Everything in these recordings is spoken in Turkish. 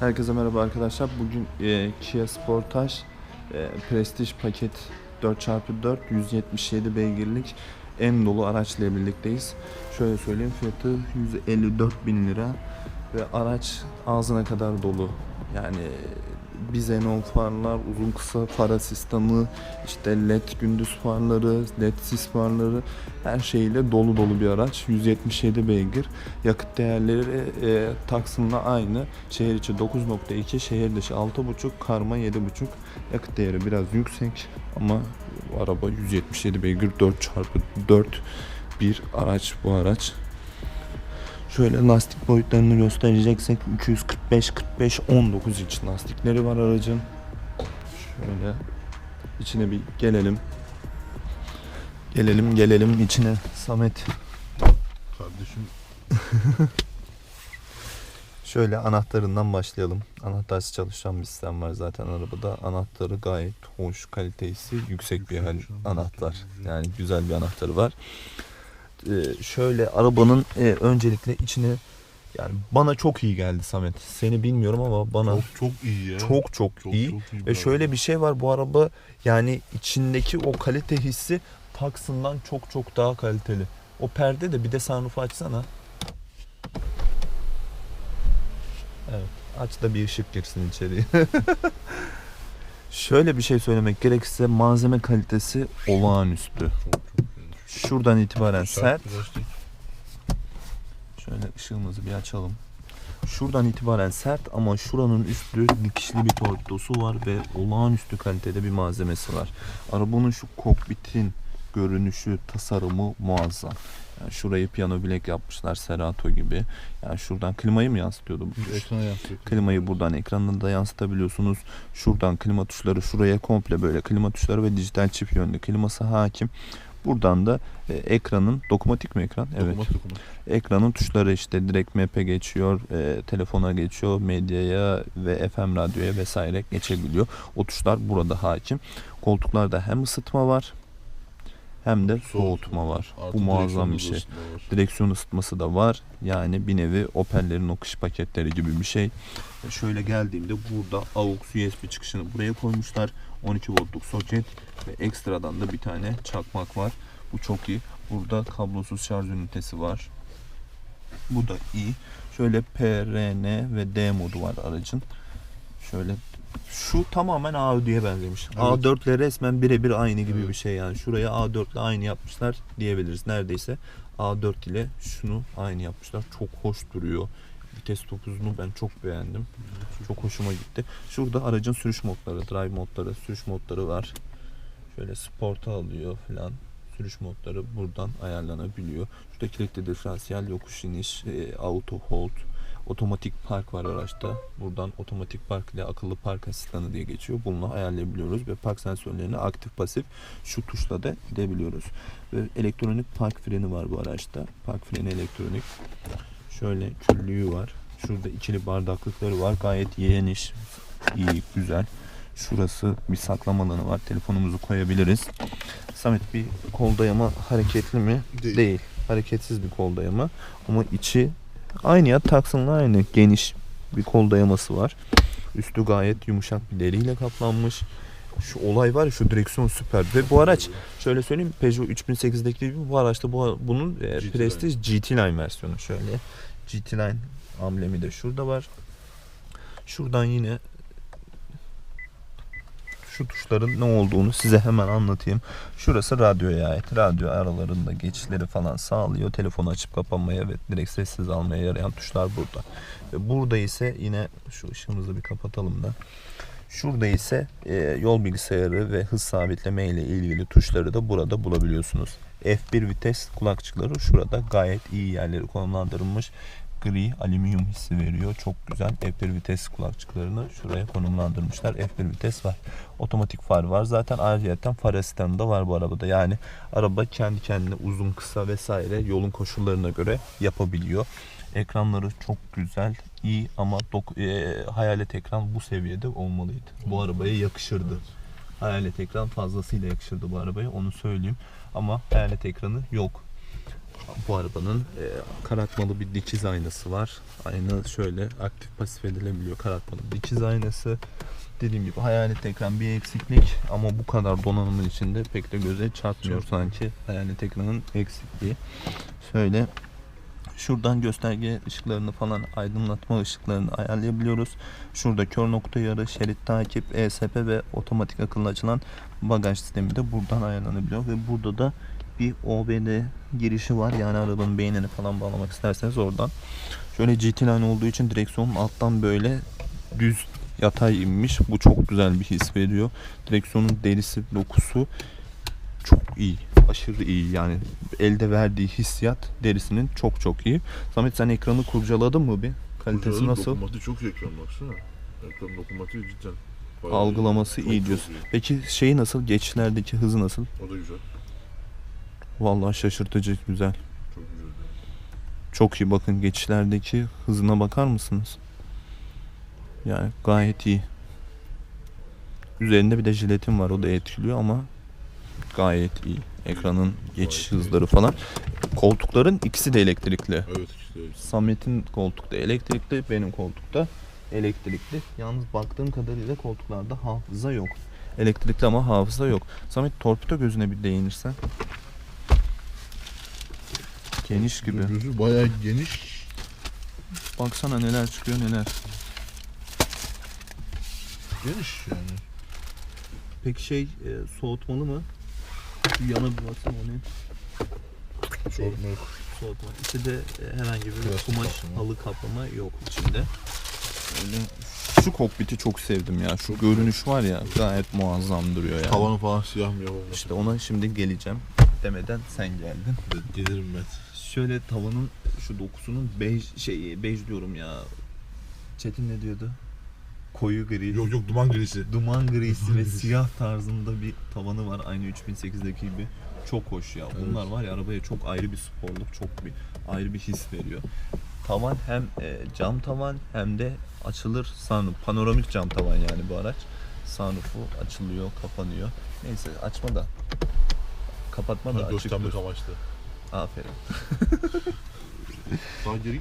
Herkese merhaba arkadaşlar. Bugün e, Kia Sportage e, Prestige paket 4x4 177 beygirlik en dolu araçla birlikteyiz. Şöyle söyleyeyim fiyatı 154 bin lira ve araç ağzına kadar dolu. Yani bizenon farlar, uzun kısa far asistanı, işte led gündüz farları, led sis farları her şeyle dolu dolu bir araç. 177 beygir. Yakıt değerleri e, Taksim'le aynı. Şehir içi 9.2, şehir dışı 6.5, karma 7.5. Yakıt değeri biraz yüksek ama araba 177 beygir 4x4 bir araç bu araç. Şöyle lastik boyutlarını göstereceksek 245 45 19 inç lastikleri var aracın. Şöyle içine bir gelelim. Gelelim gelelim içine Samet. Kardeşim Şöyle anahtarından başlayalım. Anahtarsız çalışan bir sistem var zaten arabada. Anahtarı gayet hoş, kalitesi yüksek bir hal anahtar. Yani güzel bir anahtarı var. Ee, şöyle arabanın e, öncelikle içine yani bana çok iyi geldi Samet. Seni bilmiyorum ama bana çok çok iyi ya. çok çok, çok, iyi. çok iyi Ve şöyle bir şey var bu araba yani içindeki o kalite hissi Tucson'dan çok çok daha kaliteli. O perde de bir de sunroof'u açsana. Evet. Aç da bir ışık girsin içeriye. Şöyle bir şey söylemek gerekirse malzeme kalitesi olağanüstü. Çok. Şuradan itibaren sert. Şöyle ışığımızı bir açalım. Şuradan itibaren sert ama şuranın üstü dikişli bir torpidosu var ve olağanüstü kalitede bir malzemesi var. Arabanın şu kokpitin görünüşü, tasarımı muazzam. Yani şurayı piyano bilek yapmışlar Serato gibi. Yani şuradan klimayı mı yansıtıyordu ekrana yaptık. Klimayı buradan ekranında da yansıtabiliyorsunuz. Şuradan klima tuşları şuraya komple böyle klima tuşları ve dijital çift yönlü kliması hakim. Buradan da e, ekranın dokunmatik mi ekran? Evet. Dokunma, dokunma. Ekranın tuşları işte direkt map'e geçiyor, e, telefona geçiyor, medyaya ve FM radyoya vesaire geçebiliyor. O tuşlar burada hakim. Koltuklarda hem ısıtma var hem de soğutma var. Artı Bu muazzam bir şey. Direksiyon ısıtması da var. Yani bir nevi Opel'lerin o kış paketleri gibi bir şey. Şöyle geldiğimde burada AUX USB çıkışını buraya koymuşlar. 12 voltluk soket ve ekstradan da bir tane çakmak var. Bu çok iyi. Burada kablosuz şarj ünitesi var. Bu da iyi. Şöyle PRN ve D modu var aracın. Şöyle şu tamamen A4'ye benzemiş. Evet. A4 ile resmen birebir aynı gibi Evet. bir şey yani. Şuraya A4 ile aynı yapmışlar diyebiliriz neredeyse. A4 ile şunu aynı yapmışlar. Çok hoş duruyor. Vites topuzunu ben çok beğendim. Çok hoşuma gitti. Şurada aracın sürüş modları, drive modları, sürüş modları var. Şöyle sporta alıyor falan. Sürüş modları buradan ayarlanabiliyor. Şurada kilitli diferansiyel, yokuş iniş, e, auto hold, otomatik park var araçta. Buradan otomatik park ile akıllı park asistanı diye geçiyor. Bununla ayarlayabiliyoruz ve park sensörlerini aktif pasif şu tuşla da gidebiliyoruz. Ve elektronik park freni var bu araçta. Park freni elektronik. Şöyle küllüğü var. Şurada ikili bardaklıkları var. Gayet geniş, iyi, güzel. Şurası bir saklama alanı var. Telefonumuzu koyabiliriz. Samet bir kol dayama hareketli mi? Değil. Hareketsiz bir kol dayama. Ama içi aynı ya Tucson'la aynı. Geniş bir kol dayaması var. Üstü gayet yumuşak bir deriyle kaplanmış. Şu olay var ya şu direksiyon süper. Ve bu araç şöyle söyleyeyim Peugeot 3008'deki gibi bu araçta bu bunun e, GT Prestige GT Line versiyonu şöyle. GT Line amblemi de şurada var. Şuradan yine şu tuşların ne olduğunu size hemen anlatayım. Şurası radyoya ait. Radyo aralarında geçişleri falan sağlıyor. Telefonu açıp kapanmaya ve direkt sessiz almaya yarayan tuşlar burada. Ve burada ise yine şu ışığımızı bir kapatalım da. Şurada ise e, yol bilgisayarı ve hız sabitleme ile ilgili tuşları da burada bulabiliyorsunuz. F1 vites kulakçıkları şurada gayet iyi yerleri konumlandırılmış. Gri alüminyum hissi veriyor. Çok güzel. F1 vites kulakçıklarını şuraya konumlandırmışlar. F1 vites var. Otomatik far var. Zaten ayrıca far asistanı da var bu arabada. Yani araba kendi kendine uzun kısa vesaire yolun koşullarına göre yapabiliyor. Ekranları çok güzel, iyi ama dok- e, hayalet ekran bu seviyede olmalıydı. Bu arabaya yakışırdı. Hayalet ekran fazlasıyla yakışırdı bu arabaya onu söyleyeyim. Ama hayalet ekranı yok. Bu arabanın e, karartmalı bir dikiz aynası var. Ayna şöyle aktif pasif edilebiliyor karartmalı dikiz aynası. Dediğim gibi hayalet ekran bir eksiklik ama bu kadar donanımın içinde pek de göze çarpmıyor sanki hayalet ekranın eksikliği. Şöyle şuradan gösterge ışıklarını falan aydınlatma ışıklarını ayarlayabiliyoruz. Şurada kör nokta uyarı, şerit takip, ESP ve otomatik akıllı açılan bagaj sistemi de buradan ayarlanabiliyor ve burada da bir OBD girişi var. Yani arabanın beynini falan bağlamak isterseniz oradan. Şöyle GT line olduğu için direksiyonun alttan böyle düz yatay inmiş. Bu çok güzel bir his veriyor. Direksiyonun derisi, dokusu çok iyi. Aşırı iyi yani. Elde verdiği hissiyat derisinin çok çok iyi. Samet sen ekranı kurcaladın mı bir? Kalitesi Kurcaladın, nasıl? Dokunmatiği çok iyi ekran baksana. Ekran dokunmatiği cidden. bayağı Algılaması iyi diyorsun. Peki şeyi nasıl? Geçişlerdeki hızı nasıl? O da güzel. Vallahi şaşırtıcı güzel. Çok güzel. Çok iyi bakın geçişlerdeki hızına bakar mısınız? Yani gayet iyi. Üzerinde bir de jiletim var o da etkiliyor ama gayet iyi. Ekranın geçiş hızları falan. Koltukların ikisi de elektrikli. Evet işte. Samet'in koltukta elektrikli, benim koltukta elektrikli. Yalnız baktığım kadarıyla koltuklarda hafıza yok. Elektrikli ama hafıza yok. Samet torpido gözüne bir değinirsen. Geniş gibi. Gözü bayağı geniş. Baksana neler çıkıyor neler. Geniş yani. Peki şey e, soğutmalı mı? Şu yana bir baksana o ne? Çok net. Soğutma. İçinde e, herhangi bir Plastik kumaş kaplama. halı kaplama yok içinde. Öyle. Şu kokpiti çok sevdim ya. Şu görünüş var ya gayet muazzam duruyor yani. Tavanı falan siyah mı yapalım? İşte ona şimdi geleceğim demeden sen geldin. Gelirim ben. Şöyle tavanın şu dokusunun bej şey bej diyorum ya. Çetin ne diyordu? Koyu gri. Yok yok duman grisi. Duman grisi Duman ve grisi. siyah tarzında bir tavanı var aynı 3008'deki gibi. Çok hoş ya. Bunlar Evet. var ya arabaya çok ayrı bir sporluk, çok bir ayrı bir his veriyor. Tavan hem e, cam tavan hem de açılır sunroof. Panoramik cam tavan yani bu araç. Sunroof'u açılıyor, kapanıyor. Neyse açma da kapatma da açık. Göstermek amaçlı. Aferin. Daha geri mu?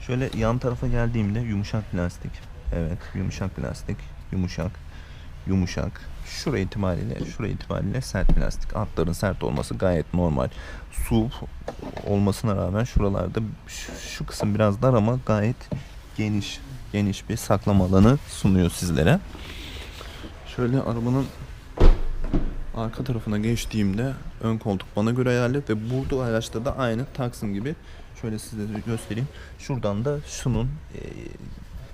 Şöyle yan tarafa geldiğimde yumuşak plastik. Evet, yumuşak plastik. Yumuşak. Yumuşak. Şuraya itibariyle, şuraya itibariyle sert plastik. Altların sert olması gayet normal. Su olmasına rağmen şuralarda şu, şu kısım biraz dar ama gayet geniş. Geniş bir saklama alanı sunuyor sizlere. Şöyle arabanın arka tarafına geçtiğimde ön koltuk bana göre ayarlı ve burada araçta da aynı Taksim gibi şöyle size göstereyim. Şuradan da şunun e,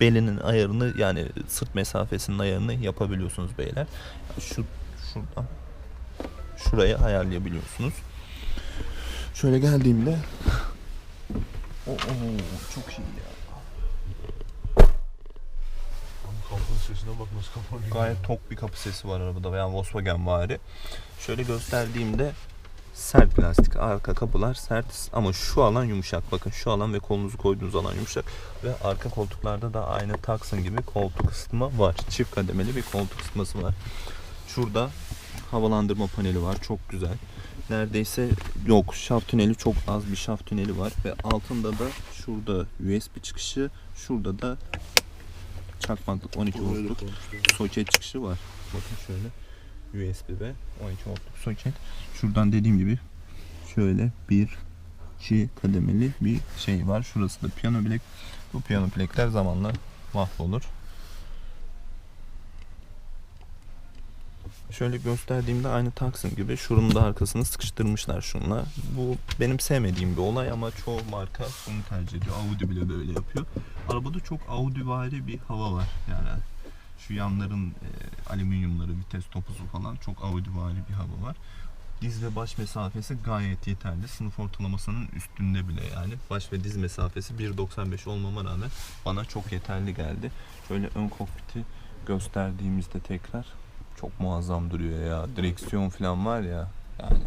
belinin ayarını yani sırt mesafesinin ayarını yapabiliyorsunuz beyler. Şu şuradan şuraya ayarlayabiliyorsunuz. Şöyle geldiğimde o çok iyi ya. Ama kapının sesine bak nasıl kapanıyor. Gayet tok bir kapı sesi var arabada veya Volkswagen vari. Şöyle gösterdiğimde sert plastik arka kapılar sert ama şu alan yumuşak. Bakın şu alan ve kolunuzu koyduğunuz alan yumuşak ve arka koltuklarda da aynı Taksim gibi koltuk ısıtma var. Çift kademeli bir koltuk ısıtması var. Şurada havalandırma paneli var. Çok güzel. Neredeyse yok şaft tüneli çok az bir şaft tüneli var ve altında da şurada USB çıkışı, şurada da çakmaklık 12 Oraya da voltluk soket çıkışı var. Bakın şöyle USB ve 12 voltluk soket. Şuradan dediğim gibi şöyle bir iki kademeli bir şey var. Şurası da piyano bilek. Bu piyano bilekler zamanla mahvolur. Şöyle gösterdiğimde aynı Taksim gibi şunun da arkasını sıkıştırmışlar şunla. Bu benim sevmediğim bir olay ama çoğu marka bunu tercih ediyor. Audi bile böyle yapıyor. Arabada çok Audi'vari bir hava var. Yani şu yanların e, alüminyumları, vites topuzu falan çok Audi'vari bir hava var. Diz ve baş mesafesi gayet yeterli. Sınıf ortalamasının üstünde bile yani. Baş ve diz mesafesi 1.95 olmama rağmen bana çok yeterli geldi. Şöyle ön kokpiti gösterdiğimizde tekrar çok muazzam duruyor ya. Direksiyon falan var ya yani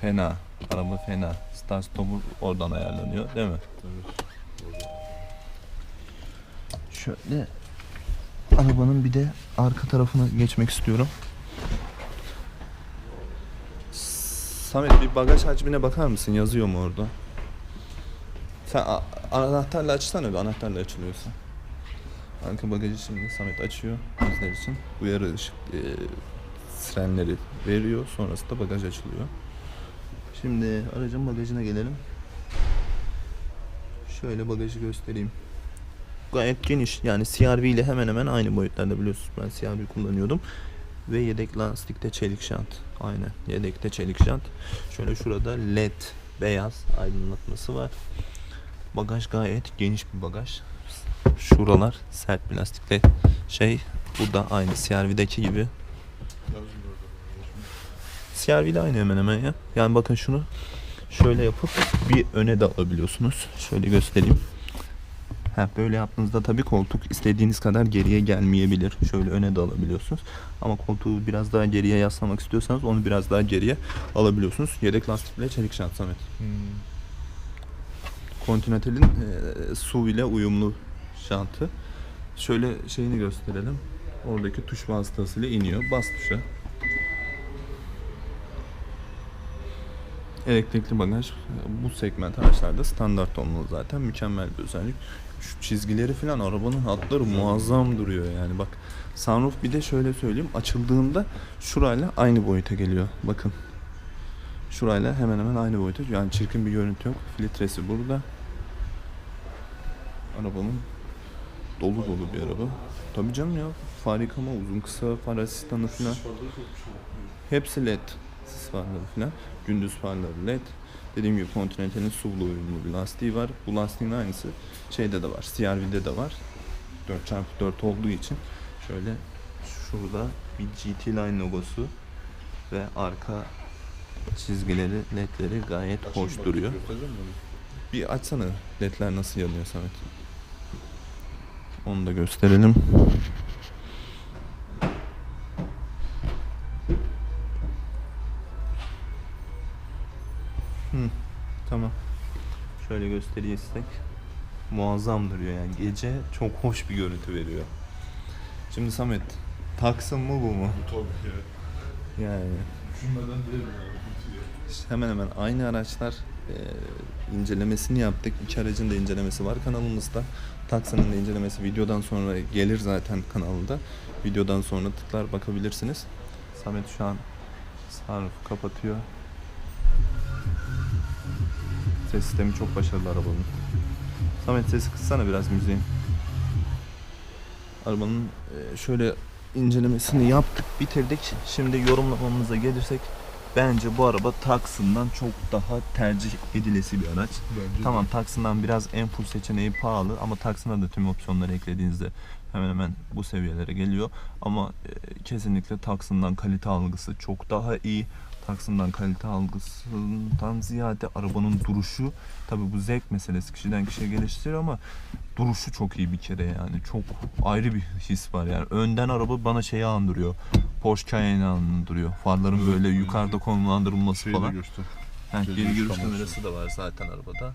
fena. Araba fena. Start stop'u oradan ayarlanıyor değil mi? Evet. Şöyle arabanın bir de arka tarafına geçmek istiyorum. Samet bir bagaj hacmine bakar mısın? Yazıyor mu orada? Sen anahtarla açsana bir anahtarla açılıyorsa. Arka bagajı şimdi Samet açıyor bizler için. Uyarı ışık e, sirenleri veriyor. Sonrasında bagaj açılıyor. Şimdi aracın bagajına gelelim. Şöyle bagajı göstereyim. Gayet geniş. Yani CRV ile hemen hemen aynı boyutlarda biliyorsunuz. Ben CRV kullanıyordum. Ve yedek lastikte çelik şant. Aynen. Yedekte çelik şant. Şöyle şurada led beyaz aydınlatması var. Bagaj gayet geniş bir bagaj. Şuralar sert plastikle şey bu da aynı CRV'deki gibi. CRV de aynı hemen hemen ya. Yani bakın şunu şöyle yapıp bir öne de alabiliyorsunuz. Şöyle göstereyim. Ha, böyle yaptığınızda tabii koltuk istediğiniz kadar geriye gelmeyebilir. Şöyle öne de alabiliyorsunuz. Ama koltuğu biraz daha geriye yaslamak istiyorsanız onu biraz daha geriye alabiliyorsunuz. Yedek lastikle çelik şant Samet. Continental'in e, SUV ile uyumlu şantı. Şöyle şeyini gösterelim. Oradaki tuş vasıtasıyla iniyor. Bas tuşa. Elektrikli bagaj bu segment araçlarda standart olmalı zaten. Mükemmel bir özellik. Şu çizgileri falan arabanın hatları muazzam duruyor yani bak. Sunroof bir de şöyle söyleyeyim açıldığında şurayla aynı boyuta geliyor. Bakın. Şurayla hemen hemen aynı boyuta. Yani çirkin bir görüntü yok. Filtresi burada. Arabanın dolu dolu bir araba. Tabii canım ya. Far yıkama, uzun kısa, far asistanı falan. Hepsi led. Sis farları falan. Gündüz farları led. Dediğim gibi Continental'in SUV'lu uyumlu bir lastiği var. Bu lastiğin aynısı şeyde de var. CRV'de de var. 4x4 olduğu için şöyle şurada bir GT Line logosu ve arka çizgileri, ledleri gayet hoş duruyor. Bir açsana ledler nasıl yanıyor Samet. Onu da gösterelim. Hı, tamam. Şöyle gösterirsek muazzam duruyor yani. Gece çok hoş bir görüntü veriyor. Şimdi Samet, Taksim mı bu mu? Bu tabii ya. Yani Düşünmeden değil yani. işte hemen hemen aynı araçlar e, incelemesini yaptık. İki aracın da incelemesi var kanalımızda. Taksan'ın da incelemesi videodan sonra gelir zaten kanalda. Videodan sonra tıklar bakabilirsiniz. Samet şu an sunroof kapatıyor. Ses sistemi çok başarılı arabanın. Samet sesi kıssana biraz müziğin. Arabanın e, şöyle incelemesini yaptık, bitirdik. Şimdi yorumlamamıza gelirsek bence bu araba Taksim'den çok daha tercih edilesi bir araç. Bence Tamam Taksim'den biraz en full seçeneği pahalı ama Taksim'de de tüm opsiyonları eklediğinizde hemen hemen bu seviyelere geliyor. Ama e, kesinlikle Taksim'den kalite algısı çok daha iyi. Taksim'den kalite algısından ziyade arabanın duruşu tabi bu zevk meselesi kişiden kişiye geliştirir ama duruşu çok iyi bir kere yani çok ayrı bir his var yani önden araba bana şeyi andırıyor Porsche Cayenne'i andırıyor farların Evet, böyle evet. yukarıda konumlandırılması Şeyi falan göster. Ha, Geri görüş kamerası. kamerası da var zaten arabada.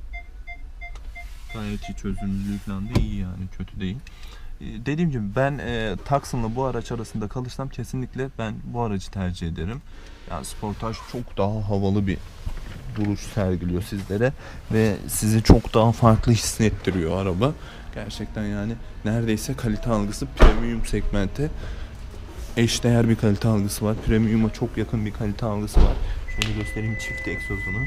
Gayet iyi çözünürlüğü falan da iyi yani kötü değil. Ee, Dediğim gibi ben e, Taksim'le bu araç arasında kalırsam kesinlikle ben bu aracı tercih ederim. Yani Sportage çok daha havalı bir duruş sergiliyor sizlere ve sizi çok daha farklı hissettiriyor araba. Gerçekten yani neredeyse kalite algısı premium segmente eşdeğer bir kalite algısı var. Premium'a çok yakın bir kalite algısı var. Şöyle göstereyim çift egzozunu.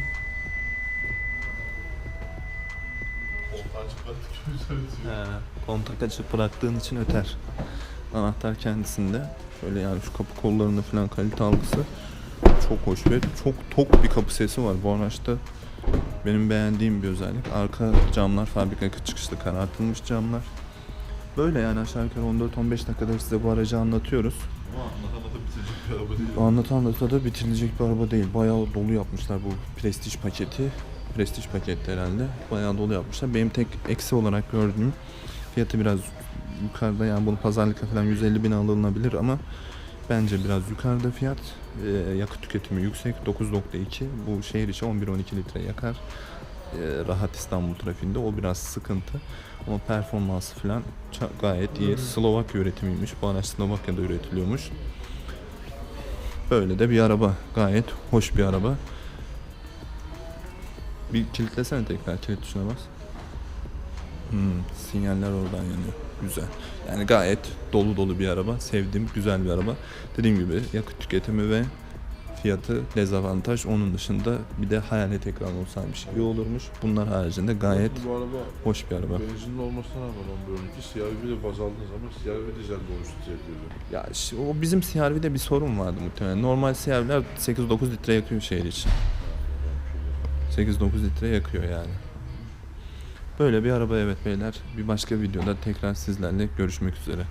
He, kontak açıp bıraktığın için öter. Anahtar kendisinde. Şöyle yani şu kapı kollarında falan kalite algısı çok hoş ve çok tok bir kapı sesi var bu araçta. Benim beğendiğim bir özellik. Arka camlar fabrika çıkışlı karartılmış camlar. Böyle yani aşağı yukarı 14-15 dakikadır size bu aracı anlatıyoruz. Anlata anlata da bitirilecek bir araba değil. Bayağı dolu yapmışlar bu prestij paketi. Prestij paketi herhalde. Bayağı dolu yapmışlar. Benim tek eksi olarak gördüğüm fiyatı biraz yukarıda yani bunu pazarlıkla falan 150 bin alınabilir ama bence biraz yukarıda fiyat. Ee, yakıt tüketimi yüksek. 9.2 bu şehir içi 11-12 litre yakar. Ee, rahat İstanbul trafiğinde o biraz sıkıntı. Ama performansı falan gayet iyi. Slovakya üretimiymiş. Bu araç Slovakya'da üretiliyormuş. Böyle de bir araba. Gayet hoş bir araba. Bir kilitlesene tekrar kilit tuşuna bas. Hmm, sinyaller oradan yanıyor. Güzel. Yani gayet dolu dolu bir araba. Sevdiğim güzel bir araba. Dediğim gibi yakıt tüketimi ve fiyatı dezavantaj. Onun dışında bir de hayalet ekran olsaymış iyi olurmuş. Bunlar haricinde gayet Bu araba hoş bir araba. benzinli olmasına rağmen 11 12 CR-V de baz aldığın zaman CR-V dizel olmuştu diye Ya şi- o bizim CR-V'de bir sorun vardı muhtemelen. Normal CR-V'ler 8-9 litre yakıyor şehir için. 8-9 litre yakıyor yani. Böyle bir araba evet beyler. Bir başka videoda tekrar sizlerle görüşmek üzere.